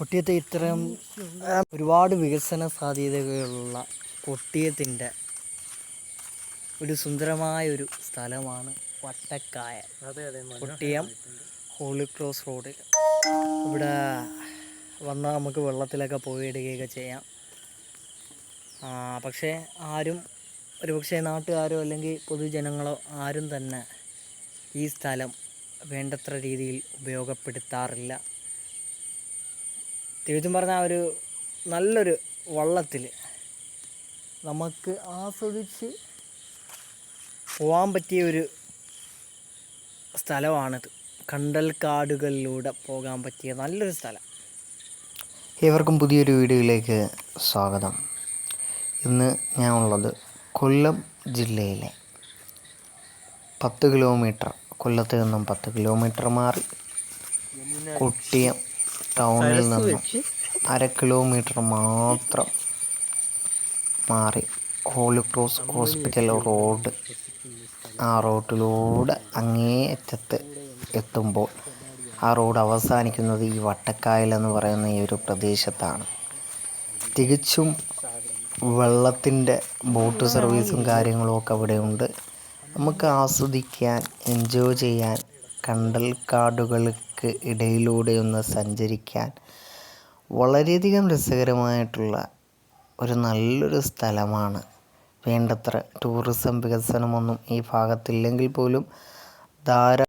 കൊട്ടിയത്തെ ഇത്തരം ഒരുപാട് വികസന സാധ്യതകളുള്ള കൊട്ടിയത്തിന്റെ ഒരു സുന്ദരമായ ഒരു സ്ഥലമാണ് വട്ടക്കായ. കൊട്ടിയം ഹോളി ക്രോസ് റോഡിൽ ഇവിടെ വന്നാൽ നമുക്ക് വെള്ളത്തിലൊക്കെ പോയിടുകയൊക്കെ ചെയ്യാം. പക്ഷേ ആരും ഒരുപക്ഷെ നാട്ടുകാരോ അല്ലെങ്കിൽ പൊതുജനങ്ങളോ ആരും തന്നെ ഈ സ്ഥലം വേണ്ടത്ര രീതിയിൽ ഉപയോഗപ്പെടുത്താറില്ല. തികച്ചും പറഞ്ഞാൽ ഒരു നല്ലൊരു വള്ളത്തിൽ നമുക്ക് ആസ്വദിച്ച് പോകാൻ പറ്റിയ ഒരു സ്ഥലമാണിത്. കണ്ടൽ കാടുകളിലൂടെ പോകാൻ പറ്റിയ നല്ലൊരു സ്ഥലം. ഏവർക്കും പുതിയൊരു വീഡിയോയിലേക്ക് സ്വാഗതം. ഇന്ന് ഞാൻ ഉള്ളത് കൊല്ലം ജില്ലയിലെ പത്ത് കിലോമീറ്റർ കൊല്ലത്ത് നിന്നും പത്ത് കിലോമീറ്റർ മാറി കൊട്ടിയം ടൗണിൽ നിന്ന് അര കിലോമീറ്റർ മാത്രം മാറി. Holy cross hospital road. ആ റോഡിലൂടെ അങ്ങേ അറ്റത്ത് എത്തുമ്പോൾ ആ റോഡ് അവസാനിക്കുന്നത് ഈ വട്ടക്കായൽ എന്ന് പറയുന്ന ഈ ഒരു പ്രദേശത്താണ്. തികച്ചും വെള്ളത്തിന്റെ ബോട്ട് സർവീസും കാര്യങ്ങളും ഒക്കെ അവിടെ ഉണ്ട് നമുക്ക് ആസ്വദിക്കാൻ എൻജോയ് ചെയ്യാൻ കണ്ടൽ കാടുകൾക്ക് ഇടയിലൂടെ ഒന്ന് സഞ്ചരിക്കാൻ വളരെയധികം രസകരമായിട്ടുള്ള ഒരു നല്ലൊരു സ്ഥലമാണ്. വേണ്ടത്ര ടൂറിസം വികസനമൊന്നും ഈ ഭാഗത്തില്ലെങ്കിൽ പോലും ധാരാളം